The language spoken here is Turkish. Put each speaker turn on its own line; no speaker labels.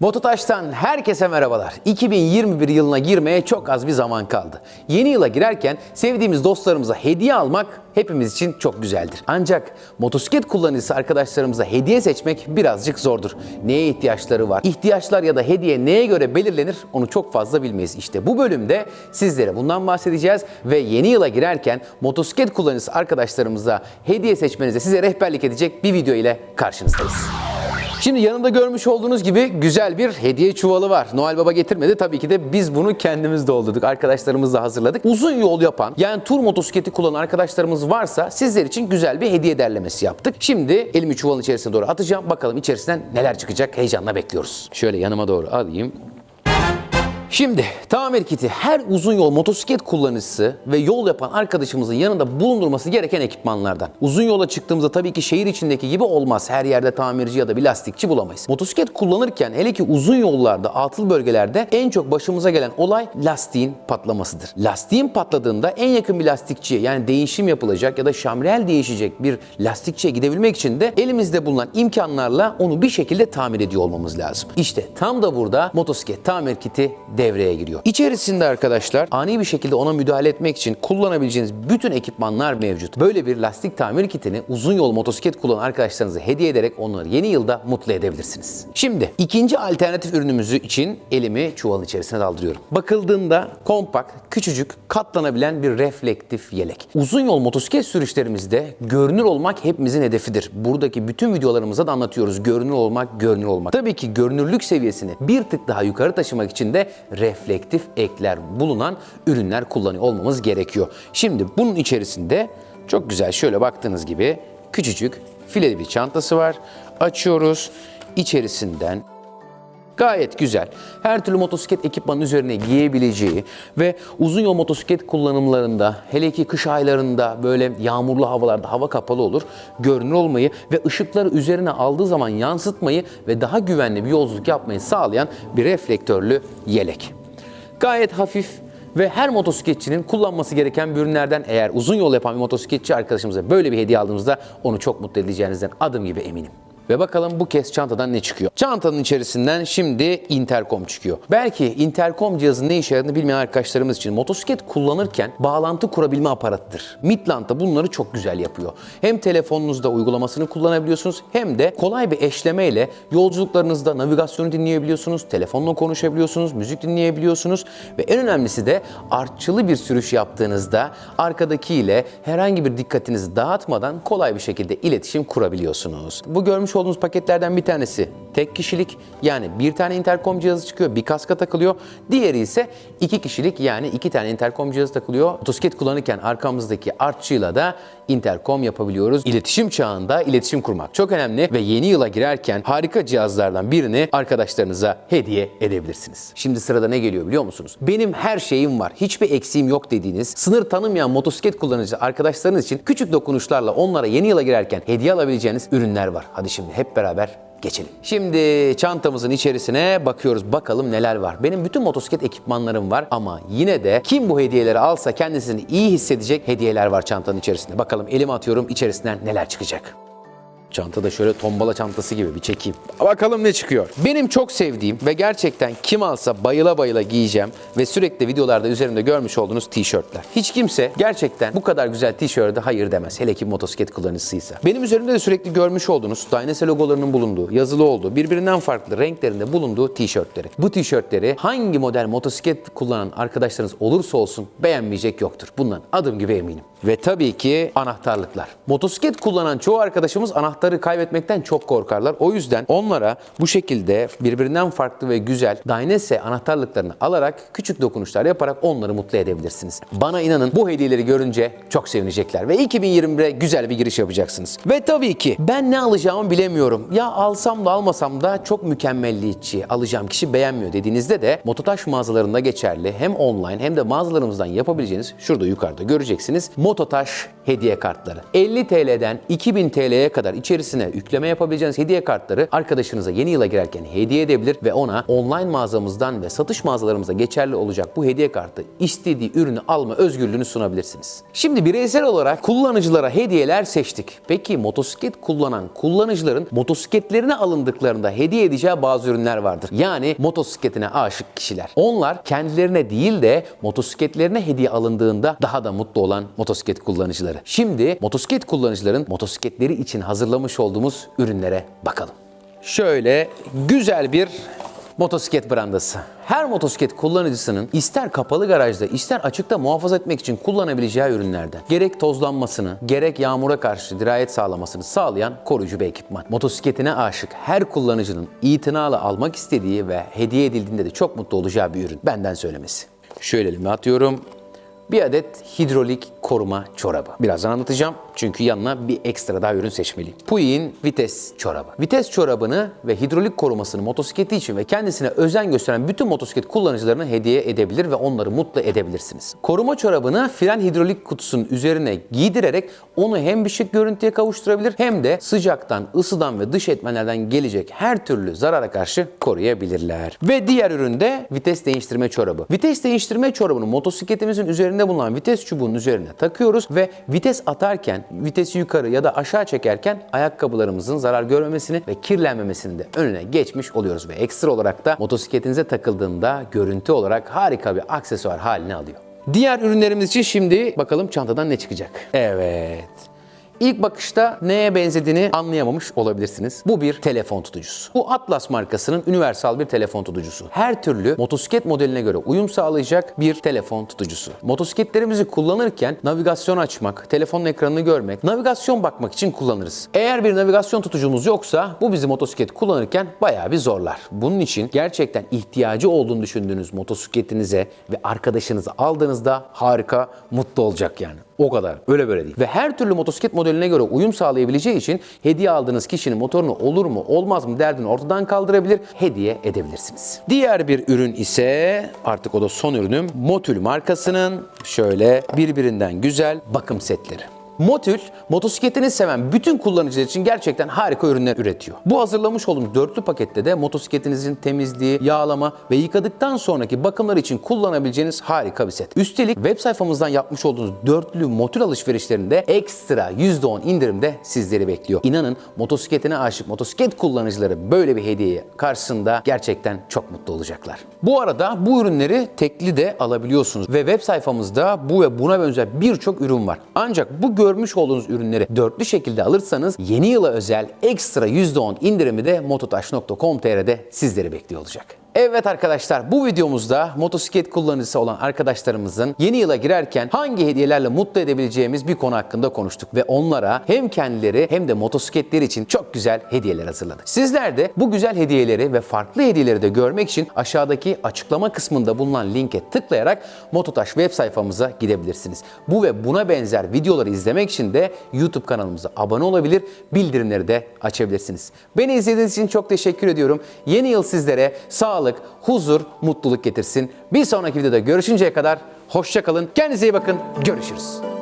Mototaş'tan herkese merhabalar. 2021 yılına girmeye çok az bir zaman kaldı. Yeni yıla girerken sevdiğimiz dostlarımıza hediye almak hepimiz için çok güzeldir. Ancak motosiklet kullanıcısı arkadaşlarımıza hediye seçmek birazcık zordur. Neye ihtiyaçları var? İhtiyaçlar ya da hediye neye göre belirlenir onu çok fazla bilmeyiz. İşte bu bölümde sizlere bundan bahsedeceğiz ve yeni yıla girerken motosiklet kullanıcısı arkadaşlarımıza hediye seçmenize size rehberlik edecek bir video ile karşınızdayız. Şimdi yanımda görmüş olduğunuz gibi güzel bir hediye çuvalı var. Noel Baba getirmedi. Tabii ki de biz bunu kendimiz doldurduk. Arkadaşlarımızla hazırladık. Uzun yol yapan yani tur motosikleti kullanan arkadaşlarımız varsa sizler için güzel bir hediye derlemesi yaptık. Şimdi elimi çuvalın içerisine doğru atacağım. Bakalım içerisinden neler çıkacak heyecanla bekliyoruz. Şöyle yanıma doğru alayım. Şimdi tamir kiti her uzun yol motosiklet kullanıcısı ve yol yapan arkadaşımızın yanında bulundurması gereken ekipmanlardan. Uzun yola çıktığımızda tabii ki şehir içindeki gibi olmaz. Her yerde tamirci ya da bir lastikçi bulamayız. Motosiklet kullanırken hele ki uzun yollarda, atıl bölgelerde en çok başımıza gelen olay lastiğin patlamasıdır. Lastiğin patladığında en yakın bir lastikçiye yani değişim yapılacak ya da şamrel değişecek bir lastikçiye gidebilmek için de elimizde bulunan imkanlarla onu bir şekilde tamir ediyor olmamız lazım. İşte tam da burada motosiklet tamir kiti devreye giriyor. İçerisinde arkadaşlar ani bir şekilde ona müdahale etmek için kullanabileceğiniz bütün ekipmanlar mevcut. Böyle bir lastik tamir kitini uzun yol motosiklet kullanan arkadaşlarınıza hediye ederek onları yeni yılda mutlu edebilirsiniz. Şimdi ikinci alternatif ürünümüzü için elimi çuvalın içerisine daldırıyorum. Bakıldığında kompakt, küçücük, katlanabilen bir reflektif yelek. Uzun yol motosiklet sürüşlerimizde görünür olmak hepimizin hedefidir. Buradaki bütün videolarımızda da anlatıyoruz. Görünür olmak, görünür olmak. Tabii ki görünürlük seviyesini bir tık daha yukarı taşımak için de reflektif ekler bulunan ürünler kullanıyor olmamız gerekiyor. Şimdi bunun içerisinde çok güzel şöyle baktığınız gibi küçücük fileli bir çantası var. Açıyoruz. İçerisinden Gayet güzel. Her türlü motosiklet ekipmanın üzerine giyebileceği ve uzun yol motosiklet kullanımlarında hele ki kış aylarında böyle yağmurlu havalarda hava kapalı olur. Görünür olmayı ve ışıkları üzerine aldığı zaman yansıtmayı ve daha güvenli bir yolculuk yapmayı sağlayan bir reflektörlü yelek. Gayet hafif ve her motosikletçinin kullanması gereken bir ürünlerden eğer uzun yol yapan bir motosikletçi arkadaşımıza böyle bir hediye aldığımızda onu çok mutlu edeceğinizden adım gibi eminim. Ve bakalım bu kez çantadan ne çıkıyor? Çantanın içerisinden şimdi interkom çıkıyor. Belki interkom cihazının ne işe yaradığını bilmeyen arkadaşlarımız için motosiklet kullanırken bağlantı kurabilme aparatıdır. Midland da bunları çok güzel yapıyor. Hem telefonunuzda uygulamasını kullanabiliyorsunuz hem de kolay bir eşlemeyle yolculuklarınızda navigasyonu dinleyebiliyorsunuz, telefonla konuşabiliyorsunuz, müzik dinleyebiliyorsunuz ve en önemlisi de artçılı bir sürüş yaptığınızda arkadakiyle herhangi bir dikkatinizi dağıtmadan kolay bir şekilde iletişim kurabiliyorsunuz. Bu görmüş olduğunuz paketlerden bir tanesi tek kişilik yani bir tane interkom cihazı çıkıyor, bir kaska takılıyor. Diğeri ise iki kişilik yani iki tane interkom cihazı takılıyor. Motosiklet kullanırken arkamızdaki artçıyla da interkom yapabiliyoruz. İletişim çağında iletişim kurmak çok önemli ve yeni yıla girerken harika cihazlardan birini arkadaşlarınıza hediye edebilirsiniz. Şimdi sırada ne geliyor biliyor musunuz? Benim her şeyim var, hiçbir eksiğim yok dediğiniz, sınır tanımayan motosiklet kullanıcı arkadaşlarınız için küçük dokunuşlarla onlara yeni yıla girerken hediye alabileceğiniz ürünler var. Hadi şimdi hep beraber geçelim. Şimdi çantamızın içerisine bakıyoruz bakalım neler var. Benim bütün motosiklet ekipmanlarım var ama yine de kim bu hediyeleri alsa kendisini iyi hissedecek hediyeler var çantanın içerisinde. Bakalım elime atıyorum içerisinden neler çıkacak. Çanta da şöyle tombala çantası gibi bir çekeyim. Bakalım ne çıkıyor. Benim çok sevdiğim ve gerçekten kim alsa bayıla bayıla giyeceğim ve sürekli videolarda üzerimde görmüş olduğunuz tişörtler. Hiç kimse gerçekten bu kadar güzel tişörte hayır demez. Hele ki motosiklet kullanıcısıysa. Benim üzerimde de sürekli görmüş olduğunuz Dynace logolarının bulunduğu, yazılı olduğu, birbirinden farklı renklerinde bulunduğu tişörtleri. Bu tişörtleri hangi model motosiklet kullanan arkadaşlarınız olursa olsun beğenmeyecek yoktur. Bundan adım gibi eminim. Ve tabii ki anahtarlıklar. Motosiklet kullanan çoğu arkadaşımız anahtarı kaybetmekten çok korkarlar. O yüzden onlara bu şekilde birbirinden farklı ve güzel Dynace anahtarlıklarını alarak küçük dokunuşlar yaparak onları mutlu edebilirsiniz. Bana inanın bu hediyeleri görünce çok sevinecekler ve 2021'e güzel bir giriş yapacaksınız. Ve tabii ki ben ne alacağımı bilemiyorum. Ya alsam da almasam da çok mükemmelliyetçi, alacağım kişi beğenmiyor dediğinizde de Mototaş mağazalarında geçerli hem online hem de mağazalarımızdan yapabileceğiniz şurada yukarıda göreceksiniz. Mototaş hediye kartları. 50 TL'den 2000 TL'ye kadar içerisine yükleme yapabileceğiniz hediye kartları arkadaşınıza yeni yıla girerken hediye edebilir ve ona online mağazamızdan ve satış mağazalarımızda geçerli olacak bu hediye kartı istediği ürünü alma özgürlüğünü sunabilirsiniz. Şimdi bireysel olarak kullanıcılara hediyeler seçtik. Peki motosiklet kullanan kullanıcıların motosikletlerine alındıklarında hediye edeceği bazı ürünler vardır. Yani motosikletine aşık kişiler. Onlar kendilerine değil de motosikletlerine hediye alındığında daha da mutlu olan motosiklet kullanıcıları. Şimdi motosiklet kullanıcıların motosikletleri için hazırlamış olduğumuz ürünlere bakalım. Şöyle güzel bir motosiklet brandası. Her motosiklet kullanıcısının ister kapalı garajda ister açıkta muhafaza etmek için kullanabileceği ürünlerden. Gerek tozlanmasını, gerek yağmura karşı dirayet sağlamasını sağlayan koruyucu bir ekipman. Motosikletine aşık her kullanıcının itinalı almak istediği ve hediye edildiğinde de çok mutlu olacağı bir ürün. Benden söylemesi. Şöyle elime atıyorum. Bir adet hidrolik koruma çorabı. Birazdan anlatacağım çünkü yanına bir ekstra daha ürün seçmeliyim. Puyin vites çorabı. Vites çorabını ve hidrolik korumasını motosikleti için ve kendisine özen gösteren bütün motosiklet kullanıcılarına hediye edebilir ve onları mutlu edebilirsiniz. Koruma çorabını fren hidrolik kutusunun üzerine giydirerek onu hem bir şık görüntüye kavuşturabilir hem de sıcaktan, ısıdan ve dış etmenlerden gelecek her türlü zarara karşı koruyabilirler. Ve diğer ürün de vites değiştirme çorabı. Vites değiştirme çorabını motosikletimizin üzerinde bulunan vites çubuğunun üzerine takıyoruz ve vites atarken, vitesi yukarı ya da aşağı çekerken ayakkabılarımızın zarar görmemesini ve kirlenmemesini de önüne geçmiş oluyoruz ve ekstra olarak da motosikletinize takıldığında görüntü olarak harika bir aksesuar haline alıyor. Diğer ürünlerimiz için şimdi bakalım çantadan ne çıkacak. Evet. İlk bakışta neye benzediğini anlayamamış olabilirsiniz. Bu bir telefon tutucusu. Bu Atlas markasının universal bir telefon tutucusu. Her türlü motosiklet modeline göre uyum sağlayacak bir telefon tutucusu. Motosikletlerimizi kullanırken navigasyon açmak, telefonun ekranını görmek, navigasyon bakmak için kullanırız. Eğer bir navigasyon tutucumuz yoksa bu bizi motosiklet kullanırken bayağı bir zorlar. Bunun için gerçekten ihtiyacı olduğunu düşündüğünüz motosikletinize ve arkadaşınıza aldığınızda harika, mutlu olacak yani. O kadar. Öyle böyle değil. Ve her türlü motosiklet modeline göre uyum sağlayabileceği için hediye aldığınız kişinin motorunu olur mu olmaz mı derdini ortadan kaldırabilir, hediye edebilirsiniz. Diğer bir ürün ise artık o da son ürünüm. Motul markasının şöyle birbirinden güzel bakım setleri. Motul, motosikletini seven bütün kullanıcılar için gerçekten harika ürünler üretiyor. Bu hazırlamış olduğum dörtlü pakette de motosikletinizin temizliği, yağlama ve yıkadıktan sonraki bakımlar için kullanabileceğiniz harika bir set. Üstelik web sayfamızdan yapmış olduğunuz dörtlü motul alışverişlerinde ekstra %10 indirimde sizleri bekliyor. İnanın motosikletine aşık motosiklet kullanıcıları böyle bir hediye karşısında gerçekten çok mutlu olacaklar. Bu arada bu ürünleri tekli de alabiliyorsunuz ve web sayfamızda bu ve buna benzer birçok ürün var. Ancak bu görmüş olduğunuz ürünleri dörtlü şekilde alırsanız yeni yıla özel ekstra %10 indirimi de mototaş.com.tr'de sizleri bekliyor olacak. Evet arkadaşlar bu videomuzda motosiklet kullanıcısı olan arkadaşlarımızın yeni yıla girerken hangi hediyelerle mutlu edebileceğimiz bir konu hakkında konuştuk ve onlara hem kendileri hem de motosikletleri için çok güzel hediyeler hazırladık. Sizler de bu güzel hediyeleri ve farklı hediyeleri de görmek için aşağıdaki açıklama kısmında bulunan linke tıklayarak Mototaş web sayfamıza gidebilirsiniz. Bu ve buna benzer videoları izlemek için de YouTube kanalımıza abone olabilir, bildirimleri de açabilirsiniz. Beni izlediğiniz için çok teşekkür ediyorum. Yeni yıl sizlere sağlık, huzur, mutluluk getirsin. Bir sonraki videoda görüşünceye kadar hoşça kalın. Kendinize iyi bakın. Görüşürüz.